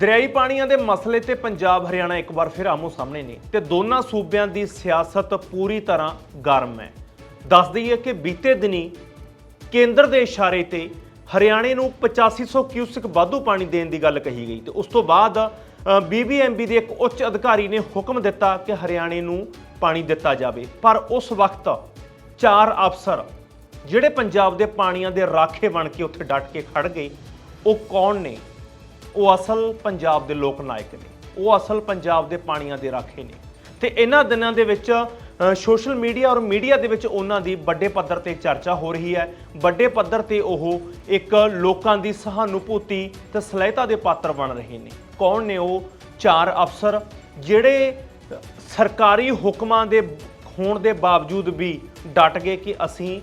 ਦਰਿਆਈ ਪਾਣੀਆਂ ਦੇ ਮਸਲੇ ਤੇ ਪੰਜਾਬ ਹਰਿਆਣਾ ਇੱਕ ਵਾਰ ਫਿਰ ਆਮੋ ਸਾਹਮਣੇ ਨੇ ਤੇ ਦੋਨਾਂ ਸੂਬਿਆਂ ਦੀ ਸਿਆਸਤ ਪੂਰੀ ਤਰ੍ਹਾਂ ਗਰਮ ਹੈ। ਦੱਸ ਦਈਏ ਕਿ ਬੀਤੇ ਦਿਨੀ ਕੇਂਦਰ ਦੇ ਇਸ਼ਾਰੇ ਤੇ ਹਰਿਆਣੇ ਨੂੰ 8500 ਕਿਊਸਿਕ ਵਾਧੂ ਪਾਣੀ ਦੇਣ ਦੀ ਗੱਲ ਕਹੀ ਗਈ ਤੇ ਉਸ ਤੋਂ ਬਾਅਦ ਬੀਬੀਐਮਬੀ ਦੇ ਇੱਕ ਉੱਚ ਅਧਿਕਾਰੀ ਨੇ ਹੁਕਮ ਦਿੱਤਾ ਕਿ ਹਰਿਆਣੇ ਨੂੰ ਪਾਣੀ ਦਿੱਤਾ ਜਾਵੇ। ਪਰ ਉਸ ਵਕਤ ਚਾਰ ਅਫਸਰ ਜਿਹੜੇ ਪੰਜਾਬ ਦੇ ਪਾਣੀਆਂ ਦੇ ਰਾਖੇ ਬਣ ਕੇ ਉੱਥੇ ਡਟ ਕੇ ਖੜ ਗਏ, ਉਹ ਕੌਣ ਨੇ? ਉਹ ਅਸਲ ਪੰਜਾਬ ਦੇ ਲੋਕ ਨਾਇਕ ਨੇ, ਉਹ ਅਸਲ ਪੰਜਾਬ ਦੇ ਪਾਣੀਆਂ ਦੇ ਰਾਖੇ ਨੇ। ਤੇ ਇਹਨਾਂ ਦਿਨਾਂ ਦੇ ਵਿੱਚ ਸੋਸ਼ਲ ਮੀਡੀਆ ਔਰ ਮੀਡੀਆ ਦੇ ਵਿੱਚ ਉਹਨਾਂ ਦੀ ਵੱਡੇ ਪੱਧਰ ਤੇ ਚਰਚਾ ਹੋ ਰਹੀ ਹੈ। ਵੱਡੇ ਪੱਧਰ ਤੇ ਉਹ ਇੱਕ ਲੋਕਾਂ ਦੀ ਸਹਾਨੁਭੂਤੀ ਤੇ ਸਲਾਹਤਾ ਦੇ ਪਾਤਰ ਬਣ ਰਹੇ ਨੇ। ਕੌਣ ਨੇ ਉਹ? ਚਾਰ ਅਫਸਰ, ਜਿਹੜੇ ਸਰਕਾਰੀ ਹੁਕਮਾਂ ਦੇ ਹੋਣ ਦੇ ਬਾਵਜੂਦ ਵੀ ਡਟ ਗਏ ਕਿ ਅਸੀਂ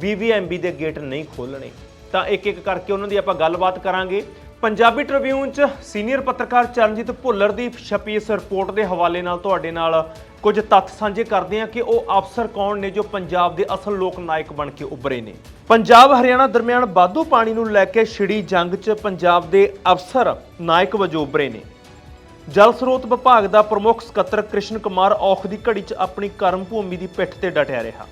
ਬੀਬੀਐਮਬੀ ਦੇ ਗੇਟ ਨਹੀਂ ਖੋਲਣੇ ਤਾਂ ਇੱਕ ਇੱਕ ਕਰਕੇ ਉਹਨਾਂ ਦੀ ਆਪਾਂ ਗੱਲਬਾਤ ਕਰਾਂਗੇ। ਪੰਜਾਬੀ ਟ੍ਰਿਬਿਊਨ ਚ ਸੀਨੀਅਰ ਪੱਤਰਕਾਰ ਚਰਨਜੀਤ ਭੁੱਲਰ ਦੀ ਛਪੀ ਇਸ ਰਿਪੋਰਟ ਦੇ ਹਵਾਲੇ ਨਾਲ ਤੁਹਾਡੇ ਨਾਲ ਕੁਝ ਤੱਥ ਸਾਂਝੇ ਕਰਦੇ ਹਾਂ ਕਿ ਉਹ ਅਫਸਰ ਕੌਣ ਨੇ ਜੋ ਪੰਜਾਬ ਦੇ ਅਸਲ ਲੋਕ ਨਾਇਕ ਬਣ ਕੇ ਉੱਭਰੇ ਨੇ। ਪੰਜਾਬ ਹਰਿਆਣਾ ਦਰਮਿਆਨ ਵਾਧੂ ਪਾਣੀ ਨੂੰ ਲੈ ਕੇ ਛਿੜੀ ਜੰਗ 'ਚ ਪੰਜਾਬ ਦੇ ਅਫਸਰ ਨਾਇਕ ਵਜੋਂ ਉੱਭਰੇ ਨੇ। ਜਲ ਸਰੋਤ ਵਿਭਾਗ ਦਾ ਪ੍ਰਮੁੱਖ ਸਕੱਤਰ ਕ੍ਰਿਸ਼ਨ ਕੁਮਾਰ ਔਖ ਦੀ ਘੜੀ 'ਚ ਆਪਣੀ ਕਰਮ ਭੂਮੀ ਦੀ ਪਿੱਠ ਤੇ ਡਟਿਆ ਰਿਹਾ।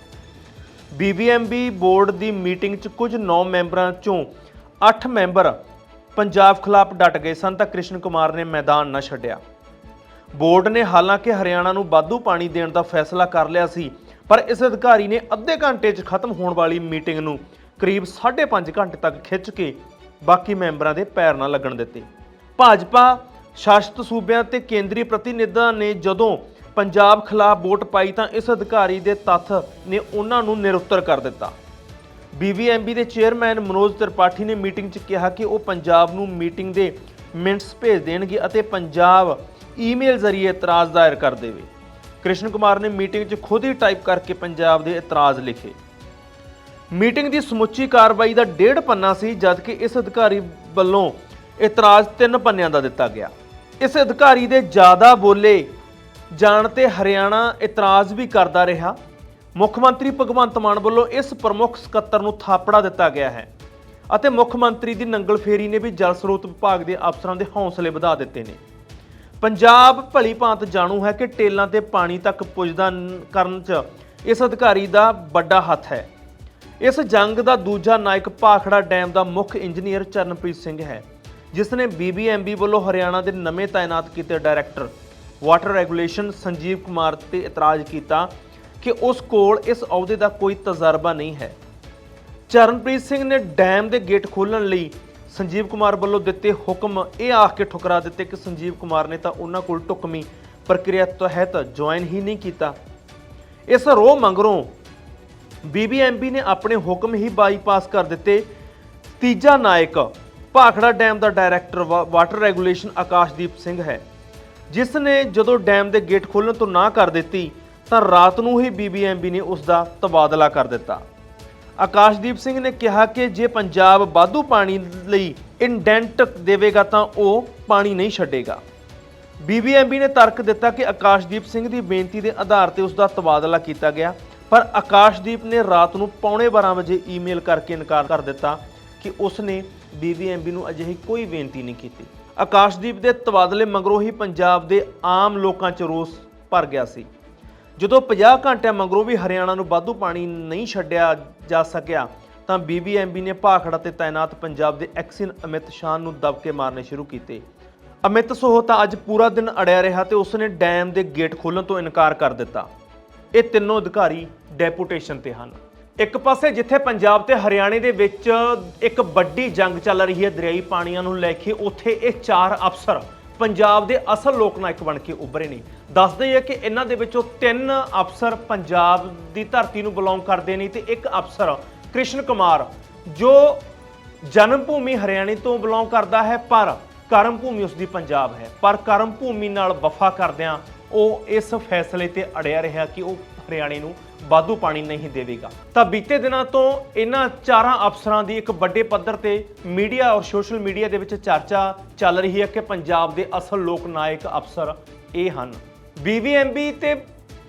ਬੀਬੀਐਮਬੀ ਬੋਰਡ ਦੀ ਮੀਟਿੰਗ 'ਚ ਕੁਝ 9 ਮੈਂਬਰਾਂ 'ਚੋਂ 8 ਮੈਂਬਰ ਪੰਜਾਬ ਖਿਲਾਫ ਡਟ ਗਏ ਸਨ ਤਾਂ ਕ੍ਰਿਸ਼ਨ ਕੁਮਾਰ ਨੇ ਮੈਦਾਨ ਨਾ ਛੱਡਿਆ। ਬੋਰਡ ਨੇ ਹਾਲਾਂਕਿ ਹਰਿਆਣਾ ਨੂੰ ਵਾਧੂ ਪਾਣੀ ਦੇਣ ਦਾ ਫੈਸਲਾ ਕਰ ਲਿਆ ਸੀ, ਪਰ ਇਸ ਅਧਿਕਾਰੀ ਨੇ ਅੱਧੇ ਘੰਟੇ 'ਚ ਖਤਮ ਹੋਣ ਵਾਲੀ ਮੀਟਿੰਗ ਨੂੰ ਕਰੀਬ 5.5 ਘੰਟੇ ਤੱਕ ਖਿੱਚ ਕੇ ਬਾਕੀ ਮੈਂਬਰਾਂ ਦੇ ਪੈਰ ਨਾ ਲੱਗਣ ਦਿੱਤੇ। ਭਾਜਪਾ, ਸ਼ਾਸਤ ਸੂਬਿਆਂ ਤੇ ਕੇਂਦਰੀ ਪ੍ਰਤੀਨਿਧਾਂ ਨੇ ਜਦੋਂ ਪੰਜਾਬ ਖਿਲਾਫ ਵੋਟ ਪਾਈ ਤਾਂ ਇਸ ਅਧਿਕਾਰੀ ਦੇ ਤੱਥ ਨੇ ਉਹਨਾਂ ਨੂੰ ਨਿਰੁੱਤਰ ਕਰ ਦਿੱਤਾ। ਬੀਬੀਐਮਬੀ ਦੇ ਚੇਅਰਮੈਨ ਮਨੋਜ ਤ੍ਰਿਪਾਠੀ ਨੇ ਮੀਟਿੰਗ 'ਚ ਕਿਹਾ ਕਿ ਉਹ ਪੰਜਾਬ ਨੂੰ ਮੀਟਿੰਗ ਦੇ ਮਿੰਟਸ ਭੇਜ ਦੇਣਗੇ ਅਤੇ ਪੰਜਾਬ ਈਮੇਲ ਜ਼ਰੀਏ ਇਤਰਾਜ਼ ਦਾਇਰ ਕਰ ਦੇਵੇ। ਕ੍ਰਿਸ਼ਨ ਕੁਮਾਰ ਨੇ ਮੀਟਿੰਗ 'ਚ ਖੁਦ ਹੀ ਟਾਈਪ ਕਰਕੇ ਪੰਜਾਬ ਦੇ ਇਤਰਾਜ਼ ਲਿਖੇ। ਮੀਟਿੰਗ ਦੀ ਸਮੁੱਚੀ ਕਾਰਵਾਈ ਦਾ ਡੇਢ ਪੰਨਾ ਸੀ, ਜਦਕਿ ਇਸ ਅਧਿਕਾਰੀ ਵੱਲੋਂ ਇਤਰਾਜ਼ ਤਿੰਨ ਪੰਨਿਆਂ ਦਾ ਦਿੱਤਾ ਗਿਆ। ਇਸ ਅਧਿਕਾਰੀ ਦੇ ਜ਼ਿਆਦਾ ਬੋਲੇ ਜਾਣ ਤੇ ਹਰਿਆਣਾ ਇਤਰਾਜ਼ ਵੀ ਕਰਦਾ ਰਿਹਾ। ਮੁੱਖ ਮੰਤਰੀ ਭਗਵੰਤ ਮਾਨ ਵੱਲੋਂ ਇਸ ਪ੍ਰਮੁੱਖ ਸਕੱਤਰ ਨੂੰ ਥਾਪੜਾ ਦਿੱਤਾ ਗਿਆ ਹੈ ਅਤੇ ਮੁੱਖ ਮੰਤਰੀ ਦੀ ਨੰਗਲ ਫੇਰੀ ਨੇ ਵੀ ਜਲ ਸਰੋਤ ਵਿਭਾਗ ਦੇ ਅਫਸਰਾਂ ਦੇ ਹੌਸਲੇ ਵਧਾ ਦਿੱਤੇ ਨੇ। ਪੰਜਾਬ ਭਲੀ ਭਾਂਤ ਜਾਣੂ ਹੈ ਕਿ ਟੇਲਾਂ ਤੇ ਪਾਣੀ ਤੱਕ ਪੁੱਜਦਾ ਕਰਨ 'ਚ ਇਸ ਅਧਿਕਾਰੀ ਦਾ ਵੱਡਾ ਹੱਥ ਹੈ। ਇਸ ਜੰਗ ਦਾ ਦੂਜਾ ਨਾਇਕ ਭਾਖੜਾ ਡੈਮ ਦਾ ਮੁੱਖ ਇੰਜੀਨੀਅਰ ਚਰਨਪ੍ਰੀਤ ਸਿੰਘ ਹੈ, ਜਿਸ ਨੇ ਬੀਬੀਐਮਬੀ ਵੱਲੋਂ ਹਰਿਆਣਾ ਦੇ ਨਵੇਂ ਤਾਇਨਾਤ ਕੀਤੇ director, water regulation Sanjeev Kumar ਤੇ ਇਤਰਾਜ਼ ਕੀਤਾ ਕਿ ਉਸ ਕੋਲ ਇਸ ਅਹੁਦੇ ਦਾ ਕੋਈ ਤਜਰਬਾ ਨਹੀਂ ਹੈ। ਚਰਨਪ੍ਰੀਤ ਸਿੰਘ ਨੇ ਡੈਮ ਦੇ ਗੇਟ ਖੋਲ੍ਹਣ ਲਈ ਸੰਜੀਵ ਕੁਮਾਰ ਵੱਲੋਂ ਦਿੱਤੇ ਹੁਕਮ। ਇਹ ਆਖ ਕੇ ਠੁਕਰਾ ਦਿੱਤੇ ਕਿ ਸੰਜੀਵ ਕੁਮਾਰ ਨੇ ਤਾਂ ਉਹਨਾਂ ਕੋਲ ਢੁਕਵੀਂ ਪ੍ਰਕਿਰਿਆ ਤਹਿਤ ਜੁਆਇਨ ਹੀ ਨਹੀਂ ਕੀਤਾ। ਇਸ ਰੋਹ ਮੰਗਰੋਂ ਬੀਬੀਐਮਬੀ ਨੇ ਆਪਣੇ ਹੁਕਮ ਹੀ ਬਾਈਪਾਸ ਕਰ ਦਿੱਤੇ। ਤੀਜਾ ਨਾਇਕ ਭਾਖੜਾ ਡੈਮ ਦਾ ਡਾਇਰੈਕਟਰ ਵਾ- ਵਾਟਰ ਰੈਗੂਲੇਸ਼ਨ ਆਕਾਸ਼ਦੀਪ ਸਿੰਘ ਹੈ, ਜਿਸ ਨੇ ਜਦੋਂ ਡੈਮ ਦੇ ਗੇਟ ਖੋਲ੍ਹਣ ਤੋਂ ਨਾ ਕਰ ਦਿੱਤੀ ਤਾਂ ਰਾਤ ਨੂੰ ਹੀ ਬੀਬੀਐਮਬੀ ਨੇ ਉਸ ਦਾ ਤਬਾਦਲਾ ਕਰ ਦਿੱਤਾ। ਆਕਾਸ਼ਦੀਪ ਸਿੰਘ ਨੇ ਕਿਹਾ ਕਿ ਜੇ ਪੰਜਾਬ ਵਾਧੂ ਪਾਣੀ ਲਈ ਇੰਡੈਂਟ ਦੇਵੇਗਾ ਤਾਂ ਉਹ ਪਾਣੀ ਨਹੀਂ ਛੱਡੇਗਾ। ਬੀਬੀਐਮਬੀ ਨੇ ਤਰਕ ਦਿੱਤਾ ਕਿ ਆਕਾਸ਼ਦੀਪ ਸਿੰਘ ਦੀ ਬੇਨਤੀ ਦੇ ਆਧਾਰ ਤੇ ਉਸ ਦਾ ਤਬਾਦਲਾ ਕੀਤਾ ਗਿਆ, ਪਰ ਆਕਾਸ਼ਦੀਪ ਨੇ ਰਾਤ ਨੂੰ ਪੌਣੇ 12 ਵਜੇ ਈਮੇਲ ਕਰਕੇ ਇਨਕਾਰ ਕਰ ਦਿੱਤਾ ਕਿ ਉਸ ਨੇ ਬੀਬੀਐਮਬੀ ਨੂੰ ਅਜਿਹੀ ਕੋਈ ਬੇਨਤੀ ਨਹੀਂ ਕੀਤੀ। ਆਕਾਸ਼ਦੀਪ ਦੇ ਤਬਾਦਲੇ ਮਗਰੋਂ ਹੀ ਪੰਜਾਬ ਦੇ ਆਮ ਲੋਕਾਂ 'ਚ ਰੋਸ ਭਰ ਗਿਆ ਸੀ। ਜਦੋਂ 50 ਘੰਟਿਆਂ ਮਗਰੋਂ ਵੀ ਹਰਿਆਣਾ ਨੂੰ ਵਾਧੂ ਪਾਣੀ ਨਹੀਂ ਛੱਡਿਆ ਜਾ ਸਕਿਆ, ਤਾਂ ਬੀਬੀਐਮਬੀ ਨੇ ਭਾਖੜਾ ਤੇ ਤਾਇਨਾਤ ਪੰਜਾਬ ਦੇ ਐਕਸਿਨ ਅਮਿਤ ਸ਼ਾਹ ਨੂੰ ਦਬਕੇ ਮਾਰਨੇ ਸ਼ੁਰੂ ਕੀਤੇ। ਅਮਿਤ ਸੋਹ ਤਾਂ ਅੱਜ ਪੂਰਾ ਦਿਨ ਅੜਿਆ ਰਿਹਾ ਤੇ ਉਸਨੇ ਡੈਮ ਦੇ ਗੇਟ ਖੋਲ੍ਹਣ ਤੋਂ ਇਨਕਾਰ ਕਰ ਦਿੱਤਾ। ਇਹ ਤਿੰਨੋਂ ਅਧਿਕਾਰੀ ਡੈਪੂਟੇਸ਼ਨ ਤੇ ਹਨ। ਇੱਕ ਪਾਸੇ ਜਿੱਥੇ ਪੰਜਾਬ ਤੇ ਹਰਿਆਣੇ ਦੇ ਵਿੱਚ ਇੱਕ ਵੱਡੀ ਜੰਗ ਚੱਲ ਰਹੀ ਹੈ, ਦਰਿਆਈ ਪਾਣੀਆਂ ਨੂੰ ਲੈ ਕੇ ਉੱਥੇ ਇਹ ਚਾਰ ਅਫਸਰ ਪੰਜਾਬ ਦੇ ਅਸਲ ਲੋਕ ਨਾਇਕ ਬਣ ਕੇ ਉੱਭਰੇ ਨੇ। ਦੱਸਦੇ ਹੈ ਕਿ ਇਹਨਾਂ ਦੇ ਵਿੱਚੋਂ ਤਿੰਨ ਅਫਸਰ ਪੰਜਾਬ ਦੀ ਧਰਤੀ ਨੂੰ ਬਿਲੋਂਗ ਕਰਦੇ ਨੇ ਤੇ ਇੱਕ ਅਫਸਰ ਕ੍ਰਿਸ਼ਨ ਕੁਮਾਰ, ਜੋ ਜਨਮ ਭੂਮੀ ਹਰਿਆਣੇ ਤੋਂ ਬਿਲੋਂਗ ਕਰਦਾ ਹੈ, ਪਰ ਕਰਮ ਭੂਮੀ ਉਸ ਦੀ ਪੰਜਾਬ ਹੈ। ਪਰ ਕਰਮ ਭੂਮੀ ਨਾਲ ਵਫਾ ਕਰਦਿਆਂ ਉਹ ਇਸ ਫੈਸਲੇ ਤੇ ਅੜਿਆ ਰਿਹਾ ਕਿ ਉਹ ਹਰਿਆਣੇ ਨੂੰ ਵਾਧੂ ਪਾਣੀ ਨਹੀਂ ਦੇਵੇਗਾ। ਤਾਂ ਬੀਤੇ ਦਿਨਾਂ ਤੋਂ ਇਹਨਾਂ ਚਾਰਾਂ ਅਫਸਰਾਂ ਦੀ ਇੱਕ ਵੱਡੇ ਪੱਧਰ ਤੇ ਮੀਡੀਆ ਔਰ ਸੋਸ਼ਲ ਮੀਡੀਆ ਦੇ ਵਿੱਚ ਚਰਚਾ ਚੱਲ ਰਹੀ ਹੈ ਕਿ ਪੰਜਾਬ ਦੇ ਅਸਲ ਲੋਕ ਨਾਇਕ ਅਫਸਰ ਇਹ ਹਨ। ਬੀਵੀਐਮਬੀ ਤੇ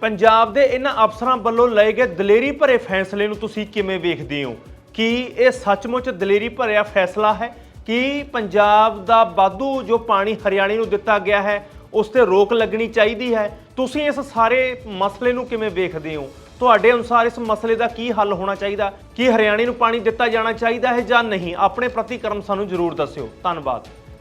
ਪੰਜਾਬ ਦੇ ਇਹਨਾਂ ਅਫਸਰਾਂ ਵੱਲੋਂ ਲਏ ਗਏ ਦਲੇਰੀ ਭਰੇ ਫੈਸਲੇ ਨੂੰ ਤੁਸੀਂ ਕਿਵੇਂ ਵੇਖਦੇ ਹੋ? ਕੀ ਇਹ ਸੱਚਮੁੱਚ ਦਲੇਰੀ ਭਰਿਆ ਫੈਸਲਾ ਹੈ? ਕਿ ਪੰਜਾਬ ਦਾ ਵਾਧੂ ਜੋ ਪਾਣੀ ਹਰਿਆਣੇ ਨੂੰ ਦਿੱਤਾ ਗਿਆ ਹੈ ਉਸ ਤੇ ਰੋਕ ਲੱਗਣੀ ਚਾਹੀਦੀ ਹੈ। ਤੁਸੀਂ ਇਸ ਸਾਰੇ ਮਸਲੇ ਨੂੰ ਕਿਵੇਂ ਵੇਖਦੇ ਹੋ? ਤੁਹਾਡੇ ਅਨੁਸਾਰ ਇਸ ਮਸਲੇ ਦਾ ਕੀ ਹੱਲ ਹੋਣਾ ਚਾਹੀਦਾ? ਕੀ ਹਰਿਆਣੇ ਨੂੰ ਪਾਣੀ ਦਿੱਤਾ ਜਾਣਾ ਚਾਹੀਦਾ ਹੈ ਜਾਂ ਨਹੀਂ? ਆਪਣੇ ਪ੍ਰਤੀਕਰਮ ਸਾਨੂੰ ਜ਼ਰੂਰ ਦੱਸਿਓ। ਧੰਨਵਾਦ।